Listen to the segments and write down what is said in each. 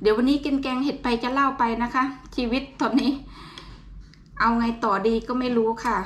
เดี๋ยววันนี้กินแกงเห็ดไปจะเล่าไปนะคะ ชีวิตตอนนี้ เอาไงต่อดีก็ไม่รู้ค่ะ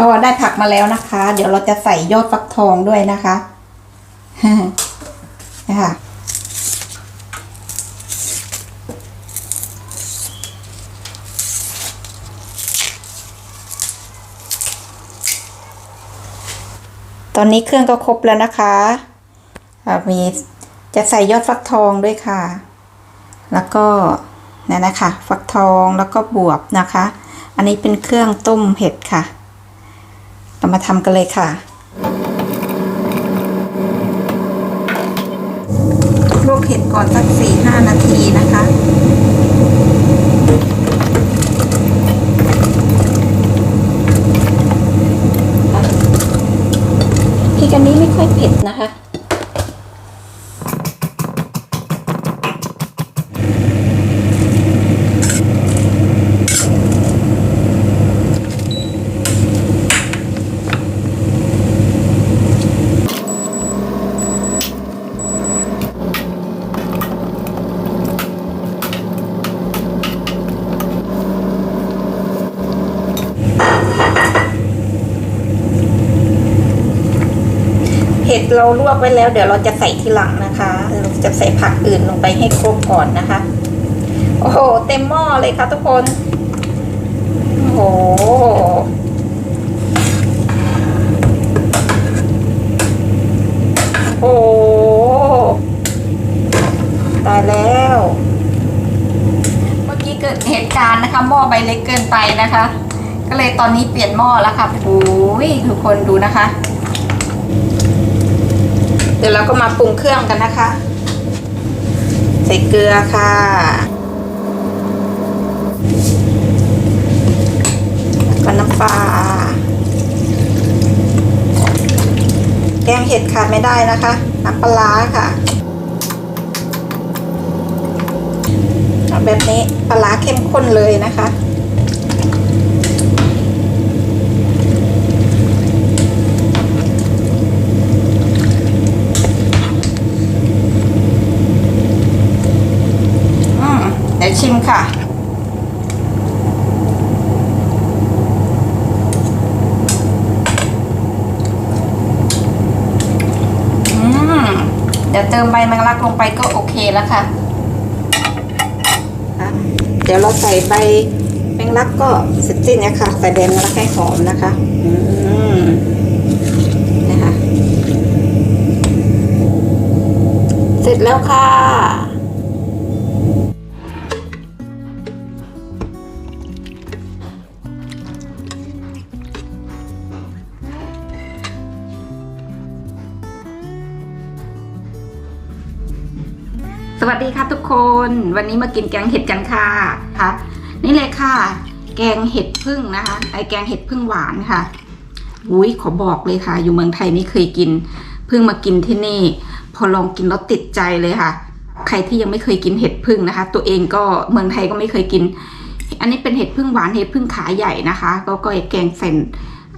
ก็ได้ผักมาแล้วนะคะ เดี๋ยวเราจะใส่ยอดฟักทองด้วยนะคะนะคะตอนนี้เครื่องก็ครบแล้วนะคะมีจะใส่ยอดฟักทองด้วยค่ะ แล้วก็นั่นนะคะ ฟักทองแล้วก็บวบนะคะ อันนี้เป็นเครื่องต้มเห็ดค่ะ เรามาทำกันเลยค่ะ ลวกเห็ดก่อนสักสี่ห้านาทีนะคะพริกอันนี้ไม่ค่อยเผ็ดนะคะ เห็ดเราลวกไว้แล้ว เดี๋ยวเราจะใส่ทีหลังนะคะเราจะใส่ผักอื่นลงไปให้ครบก่อนนะคะ โอ้โห เต็มหม้อเลยค่ะทุกคน โอ้โหโอ้ตายแล้ว เมื่อกี้เกิดเหตุการณ์นะคะ หม้อใบเล็กเกินไปนะคะ ก็เลยตอนนี้เปลี่ยนหม้อแล้วค่ะโอ้ยทุกคนดูนะคะ เดี๋ยวเราก็มาปรุงเครื่องกันนะคะ ใส่เกลือค่ะ แล้วก็น้ำปลาแกงเห็ดขาดไม่ได้นะคะ น้ำปลาค่ะแบบนี้ปลาร้าเข้มข้นเลยนะคะ อืมเดี๋ยว ชิมค่ะอืมเดี๋ยวเติมใบแมงลักลงไปก็โอเคแล้วค่ะอะเดี๋ยวเราใส่ใบแมงลักก็เสร็จสิ้นเนี่ยค่ะใส่ใบแมงลักให้หอมนะคะอืมนะคะ เสร็จแล้วค่ะ สวัสดีค่ะทุกคน วันนี้มากินแกงเห็ดกันค่ะค่ะนี่เลยค่ะ แกงเห็ดพึ่งนะคะ ไอแกงเห็ดพึ่งหวานค่ะอุ้ยขอบอกเลยค่ะ อยู่เมืองไทยไม่เคยกินเพิ่งมากินที่นี่ พอลองกินแล้วติดใจเลยค่ะ ใครที่ยังไม่เคยกินเห็ดพึ่งนะคะ ตัวเองก็เมืองไทยก็ไม่เคยกิน อันนี้เป็นเห็ดพึ่งหวานเห็ดพึ่งขาใหญ่นะคะ ก็ก็แกงใส่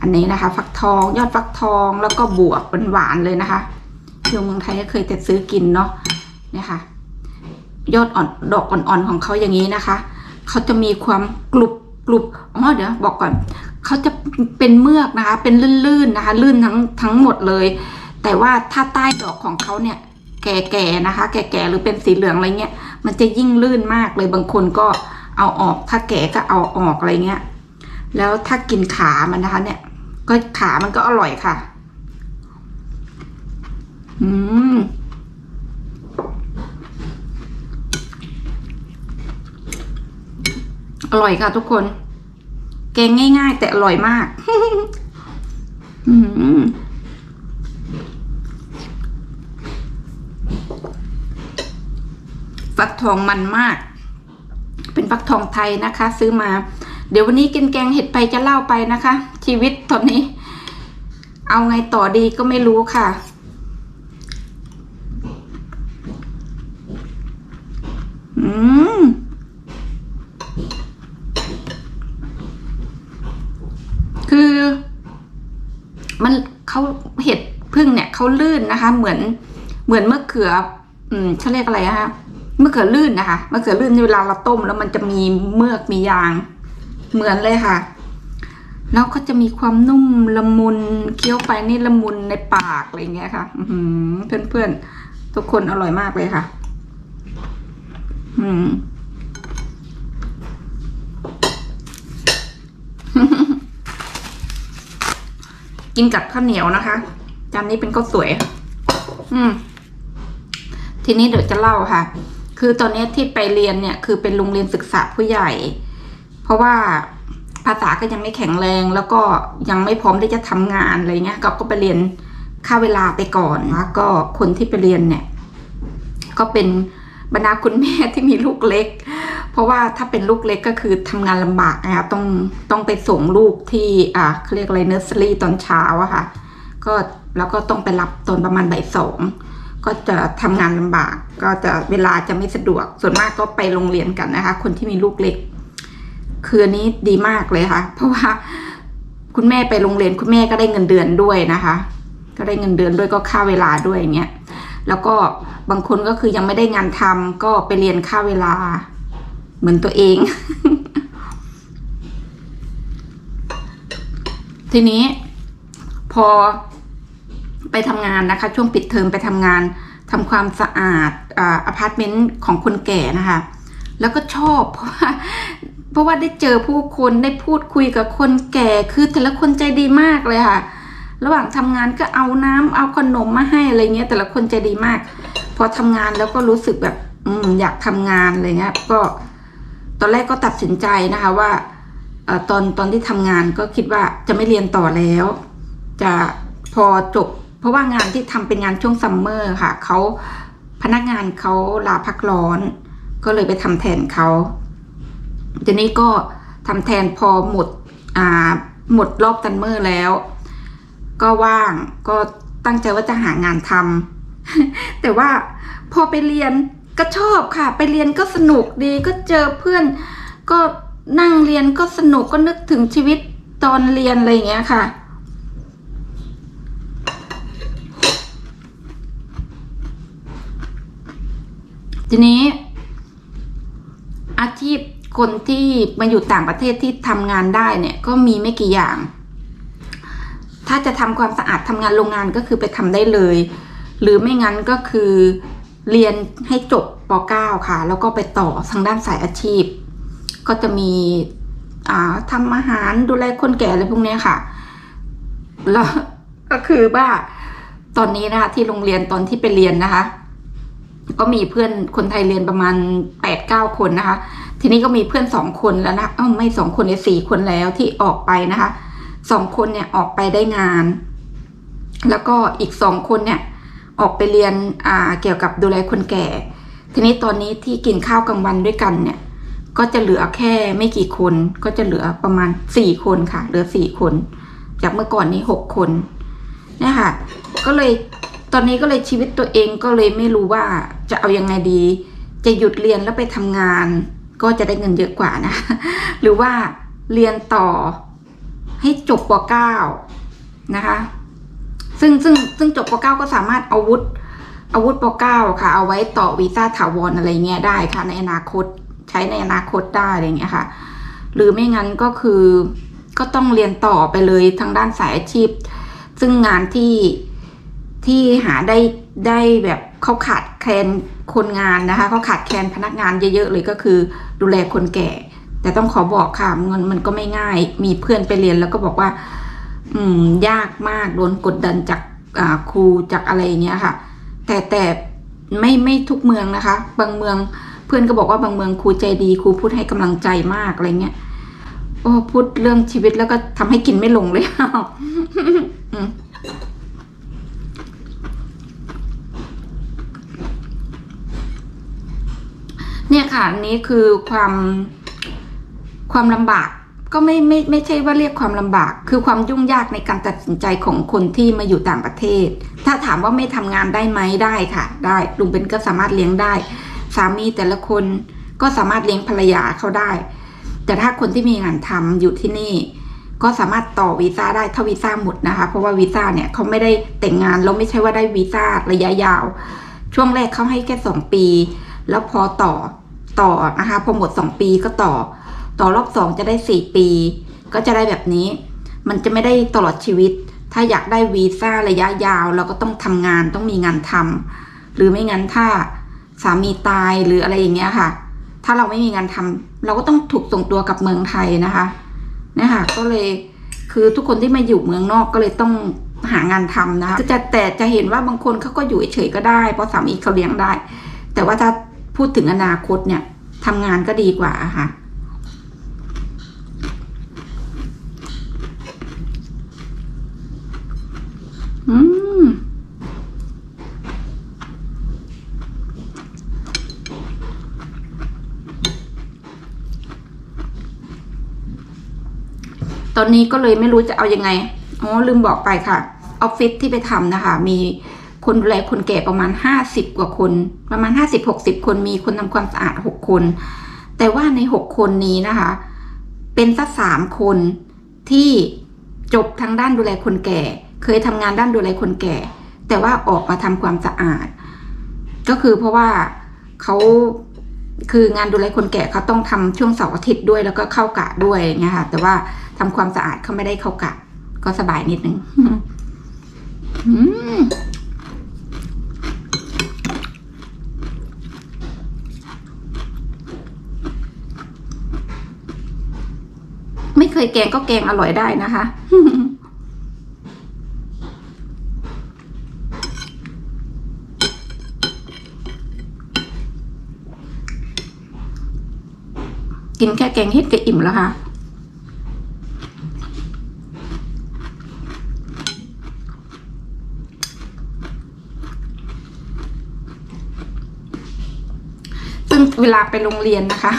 อันนี้นะคะ ฟักทอง ยอดฟักทองแล้วก็บวบหวานๆเลยนะคะที่เมืองไทยก็เคยแต่ซื้อกินเนาะเนี่ยค่ะ ยอดอ่อนดอกอ่อนๆของเขาอย่างนี้นะคะ เขาจะมีความกรุบกรุบอ๋อเดี๋ยวบอกก่อน เขาจะเป็นเมือกนะคะ เป็นลื่นๆนะคะ ลื่นทั้งทั้งหมดเลย แต่ว่าถ้าใต้ดอกของเขาเนี่ย แก่ๆนะคะ แก่ๆหรือเป็นสีเหลืองอะไรเงี้ย มันจะยิ่งลื่นมากเลยบางคนก็เอาออก ถ้าแก่ก็เอาออกอะไรเงี้ย แล้วถ้ากินขามันนะคะ เนี่ย ก็ขามันก็อร่อยค่ะ อืม อร่อยค่ะทุกคน แกงง่ายๆ แต่อร่อยมากฟักทองมันมาก เป็นฟักทองไทยนะคะ ซื้อมา เดี๋ยววันนี้กินแกงเห็ดไปจะเล่าไปนะคะ ชีวิตตอนนี้ เอาไงต่อดีก็ไม่รู้ค่ะอืม คือ มันเขาเห็ดพึ่งเนี่ยเขาลื่นนะคะ เหมือนเหมือนมะเขือ อืมเขาเรียกอะไรอะคะมะเขือลื่นนะคะมะเขือลื่นเวลาเราต้ม แล้วมันจะมีเมือกมียาง เหมือนเลยค่ะ แล้วก็จะมีความนุ่มละมุนเคี้ยวไปนี่ละมุนในปากอะไรเงี้ยค่ะอืเพื่อนเพื่อนๆทุกคนอร่อยมากเลยค่ะ อืม กินกับข้าวเหนียวนะคะจานนี้เป็นข้าวสวย อืม ทีนี้เดี๋ยวจะเล่าค่ะ คือตอนนี้ที่ไปเรียนเนี่ย คือเป็นโรงเรียนศึกษาผู้ใหญ่ เพราะว่าภาษาก็ยังไม่แข็งแรง แล้วก็ยังไม่พร้อมที่จะทำงานอะไรเงี้ยก็ก็ไปเรียนค่าเวลาไปก่อนนะก็คนที่ไปเรียนเนี่ย ก็เป็นบรรดาคุณแม่ที่มีลูกเล็ก เพราะว่าถ้าเป็นลูกเล็กก็คือทำงานลำบากนะคะต้องต้องไปส่งลูกที่อ่าเขาเรียกอะไรเนอร์เซอรี่ตอนเช้าอะค่ะ ก็แล้วก็ต้องไปรับตอนประมาณบ่ายสองก็จะทำงานลำบาก ก็จะเวลาจะไม่สะดวก ส่วนมากก็ไปโรงเรียนกันนะคะ คนที่มีลูกเล็ก คืออันนี้ดีมากเลยค่ะ เพราะว่าคุณแม่ไปโรงเรียนคุณแม่ก็ได้เงินเดือนด้วยนะคะ ก็ได้เงินเดือนด้วยก็ค่าเวลาด้วยอย่างเงี้ยแล้วก็บางคนก็คือยังไม่ได้งานทำก็ไปเรียนค่าเวลา เหมือนตัวเอง ทีนี้ พอไปทำงานนะคะ ช่วงปิดเทอมไปทำงานทำความสะอาดออพาร์ตเมนต์ของคนแก่นะคะ แล้วก็ชอบเพราะว่าเพราะว่าได้เจอผู้คนได้พูดคุยกับคนแก่คือแต่ละคนใจดีมากเลยค่ะ ระหว่างทำงานก็เอาน้ำเอาขนมมาให้อะไรเงี้ย แต่ละคนใจดีมาก พอทำงานแล้วก็รู้สึกแบบ อืมอยากทำงานอะไรเงี้ยก็ ตอนแรกก็ตัดสินใจนะคะว่าตอนตอนที่ทำงานก็คิดว่าจะไม่เรียนต่อแล้ว จะพอจบ เพราะว่างานที่ทำเป็นงานช่วงซัมเมอร์ค่ะเขาพนักงานเขาลาพักร้อน ก็เลยไปทำแทนเขาทีนี้ก็ทำแทนพอหมดอ่าหมดรอบซัมเมอร์แล้ว ก็ว่างก็ตั้งใจว่าจะหางานทำแต่ว่าพอไปเรียน ก็ชอบค่ะ ไปเรียนก็สนุกดีก็เจอเพื่อน ก็นั่งเรียนก็สนุกก็นึกถึงชีวิตตอนเรียนอะไรอย่างเงี้ยค่ะ ทีนี้ อาชีพคนที่มาอยู่ต่างประเทศที่ทำงานได้เนี่ย ก็มีไม่กี่อย่าง ถ้าจะทำความสะอาดทำงานโรงงานก็คือไปทำได้เลย หรือไม่งั้นก็คือ เรียนให้จบป .9 ค่ะ แล้วก็ไปต่อทางด้านสายอาชีพ ก็จะมีอ่าทำอาหารดูแลคนแก่อะไรพวกนี้ค่ะ แล้วก็คือว่าตอนนี้นะคะที่โรงเรียนตอนที่ไปเรียนนะคะ ก็มีเพื่อนคนไทยเรียนประมาณแปดเก้าคนนะคะ ทีนี้ก็มีเพื่อนสองคนแล้วนะเอ้าไม่สองคนเนี่ยสี่คนแล้วที่ออกไปนะคะสองคนเนี่ยออกไปได้งาน แล้วก็อีกสองคนเนี่ย ออกไปเรียนเกี่ยวกับดูแลคนแก่ ทีนี้ตอนนี้ที่กินข้าวกลางวันด้วยกันเนี่ย ก็จะเหลือแค่ไม่กี่คน ก็จะเหลือประมาณสี่คนค่ะ เหลือสี่คน จากเมื่อก่อนนี้หกคนเนี่ยค่ะ ก็เลยตอนนี้ก็เลยชีวิตตัวเองก็เลยไม่รู้ว่าจะเอายังไงดี จะหยุดเรียนแล้วไปทำงาน ก็จะได้เงินเยอะกว่านะ หรือว่าเรียนต่อให้จบป .9 นะคะ ซึ่งซึ่งซึ่งจบป .9 ก็สามารถเอาวุธ อาวุธป .9 ค่ะ เอาไว้ต่อวีซ่าถาวรอะไรเงี้ยได้ค่ะ ในอนาคตใช้ในอนาคตได้อะไรเงี้ยค่ะ หรือไม่งั้นก็คือก็ต้องเรียนต่อไปเลยทางด้านสายอาชีพ ซึ่งงานที่ที่หาได้ได้แบบเขาขาดแคลนคนงานนะคะเขาขาดแคลนพนักงานเยอะๆเลยก็คือดูแลคนแก่ แต่ต้องขอบอกค่ะมันมันก็ไม่ง่าย มีเพื่อนไปเรียนแล้วก็บอกว่า อืม ยากมากโดนกดดันจากอ่าครูจากอะไรเงี้ยค่ะ แต่แต่ไม่ไม่ทุกเมืองนะคะ บางเมืองเพื่อนก็บอกว่าบางเมืองครูใจดีครูพูดให้กำลังใจมากอะไรเงี้ยโอ้พูดเรื่องชีวิตแล้วก็ทำให้กินไม่ลงเลยอืมเนี่ยค่ะ อันนี้คือความความลำบาก ก็ไม่ไม่ไม่ใช่ว่าเรียกความลำบาก คือความยุ่งยากในการตัดสินใจของคนที่มาอยู่ต่างประเทศ ถ้าถามว่าไม่ทำงานได้ไหมได้ค่ะ ได้ลุงเบนก็สามารถเลี้ยงได้ สามีแต่ละคนก็สามารถเลี้ยงภรรยาเขาได้ แต่ถ้าคนที่มีงานทำอยู่ที่นี่ ก็สามารถต่อวีซ่าได้ถ้าวีซ่าหมดนะคะ เพราะว่าวีซ่าเนี่ยเขาไม่ได้แต่งงานแล้วไม่ใช่ว่าได้วีซ่าระยะยาว ช่วงแรกเขาให้แค่สองปี แล้วพอต่อต่อนะคะพอหมดสองปีก็ต่อ ต่อรอบสองจะได้สี่ปี ก็จะได้แบบนี้ มันจะไม่ได้ตลอดชีวิต ถ้าอยากได้วีซ่าระยะยาว เราก็ต้องทำงานต้องมีงานทำหรือไม่งั้นถ้าสามีตายหรืออะไรอย่างเงี้ยค่ะ ถ้าเราไม่มีงานทำเราก็ต้องถูกส่งตัวกลับเมืองไทยนะคะนะคะก็เลยคือทุกคนที่มาอยู่เมืองนอกก็เลยต้องหางานทำนะคะจะแต่จะเห็นว่าบางคนเขาก็อยู่เฉยก็ได้ เพราะสามีเขาเลี้ยงได้ แต่ว่าถ้าพูดถึงอนาคตเนี่ยทำงานก็ดีกว่าค่ะ อืม ตอนนี้ก็เลยไม่รู้จะเอายังไงอ๋อลืมบอกไปค่ะออฟฟิศที่ไปทำนะคะ มีคนดูแลคนแก่ประมาณห้าสิบกว่าคน ประมาณห้าสิบหกสิบคนมีคนทำความสะอาดหกคน แต่ว่าในหกคนนี้นะคะ เป็นสักสามคนที่จบทางด้านดูแลคนแก่ เคยทำงานด้านดูแลคนแก่ แต่ว่าออกมาทำความสะอาด ก็คือเพราะว่าเขา คืองานดูแลคนแก่เขาต้องทำช่วงเสาร์อาทิตย์ด้วยแล้วก็เข้ากะด้วยอย่างเงี้ยค่ะ แต่ว่าทำความสะอาดเขาไม่ได้เข้ากะ ก็สบายนิดนึงไม่เคยแกงก็แกงอร่อยได้นะคะ กินแค่แกงเห็ดก็อิ่มแล้วค่ะ ซึ่งเวลาไปโรงเรียนนะคะ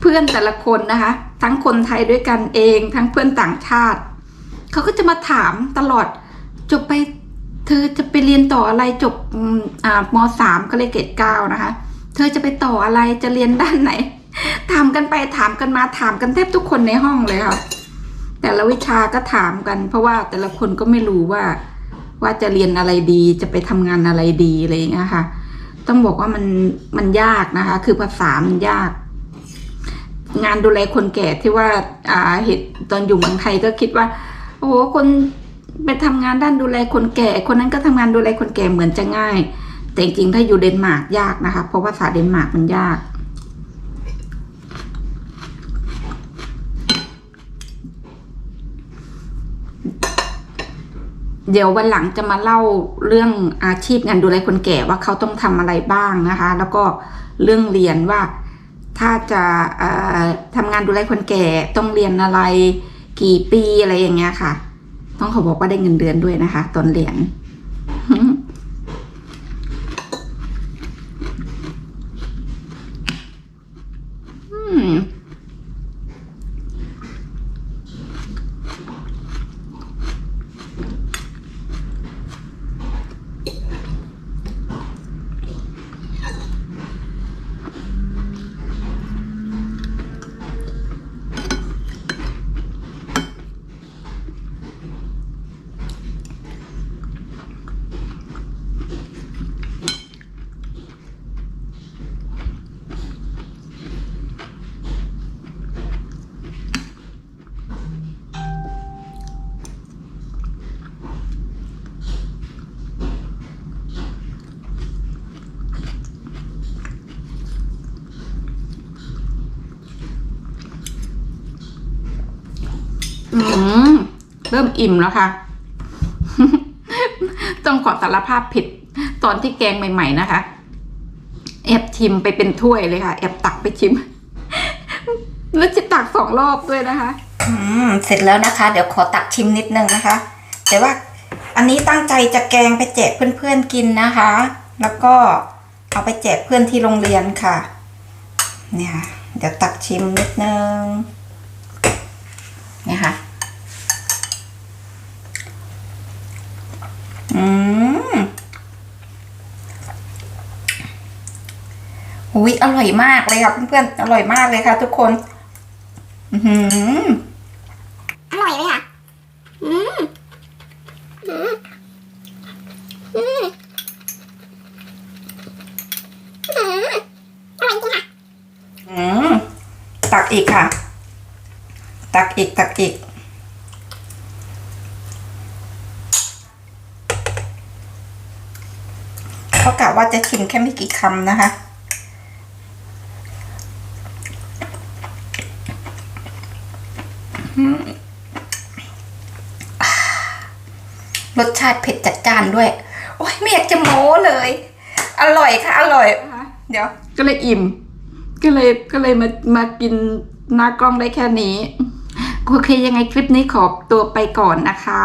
เพื่อนแต่ละคนนะคะ ทั้งคนไทยด้วยกันเอง ทั้งเพื่อนต่างชาติ เขาก็จะมาถามตลอดจบไปเธอจะไปเรียนต่ออะไรจบมอ่ามสามก็เลยเกรดเก้านะคะ เธอจะไปต่ออะไรจะเรียนด้านไหน ถามกันไปถามกันมาถามกันแทบทุกคนในห้องเลยค่ะแต่ละวิชาก็ถามกัน เพราะว่าแต่ละคนก็ไม่รู้ว่า ว่าจะเรียนอะไรดีจะไปทำงานอะไรดีอะไรอย่างเงี้ยค่ะ ต้องบอกว่ามันมันยากนะคะ คือภาษามันยาก งานดูแลคนแก่ที่ว่า อ่าเหตุตอนอยู่เมืองไทยก็คิดว่า โอ้โหคนไปทำงานด้านดูแลคนแก่ คนนั้นก็ทำงานดูแลคนแก่เหมือนจะง่าย แต่จริงๆถ้าอยู่เดนมาร์กยากนะคะ เพราะภาษาเดนมาร์กมันยาก เดี๋ยววันหลังจะมาเล่าเรื่องอาชีพงานดูแลคนแก่ว่าเขาต้องทำอะไรบ้างนะคะ แล้วก็เรื่องเรียนว่าถ้าจะทำงานดูแลคนแก่ต้องเรียนอะไร กี่ปีอะไรอย่างเงี้ยค่ะ ต้องขอบอกว่าได้เงินเดือนด้วยนะคะ ตอนเรียน เริ่มอิ่มแล้วค่ะ ต้องขอสารภาพผิด ตอนที่แกงใหม่ ๆ นะคะแอบชิมไปเป็นถ้วยเลยค่ะแอบตักไปชิม แล้วจะตักสองรอบด้วยนะคะ อืมเสร็จแล้วนะคะ เดี๋ยวขอตักชิมนิดนึงนะคะ แต่ว่าอันนี้ตั้งใจจะแกงไปแจกเพื่อนๆกินนะคะ แล้วก็เอาไปแจกเพื่อนที่โรงเรียนค่ะ เนี่ยค่ะเดี๋ยวตักชิมนิดนึง นี่ยค่ะอืมอุ้ยอร่อยมากเลยค่ะเพื่อนๆอร่อยมากเลยค่ะ ทุกคน อือหือร่อยเลยค่ะ อืม อืม อืม อืมอร่อยจริงค่ะ อืม ตักอีกค่ะ ตักอีก ตักอีก เขากะว่าจะชิมแค่ไม่กี่คำนะคะ รสชาติเผ็ดจัดจ้านด้วย โอ้ยไม่อยากจะโม้เลย อร่อยค่ะ อร่อย เดี๋ยว ก็เลยอิ่ม ก็เลยก็เลยมามากินหน้ากล้องได้แค่นี้โอเคยังไงคลิปนี้ขอตัวไปก่อนนะคะ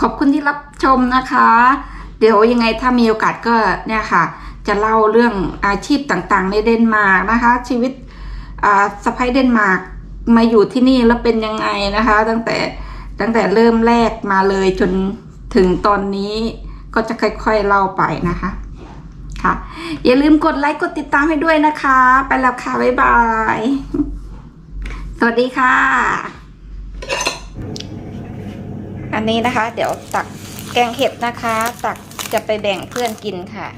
ขอบคุณที่รับชมนะคะ เดี๋ยวยังไงถ้ามีโอกาสก็เนี่ยค่ะ จะเล่าเรื่องอาชีพต่างๆ ในเดนมาร์กนะคะ ชีวิตสะพ้ายเดนมาร์กมาอยู่ที่นี่แล้วเป็นยังไงนะคะ ตั้งแต่ตั้งแต่เริ่มแรกมาเลยจนถึงตอนนี้ก็จะค่อยๆเล่าไปนะคะค่ะ อย่าลืมกดไลค์กดติดตามให้ด้วยนะคะ ไปแล้วค่ะ บ๊ายบาย สวัสดีค่ะ อันนี้นะคะ เดี๋ยวตักแกงเห็ดนะคะ ตัก จะไปแบ่งเพื่อนกินค่ะ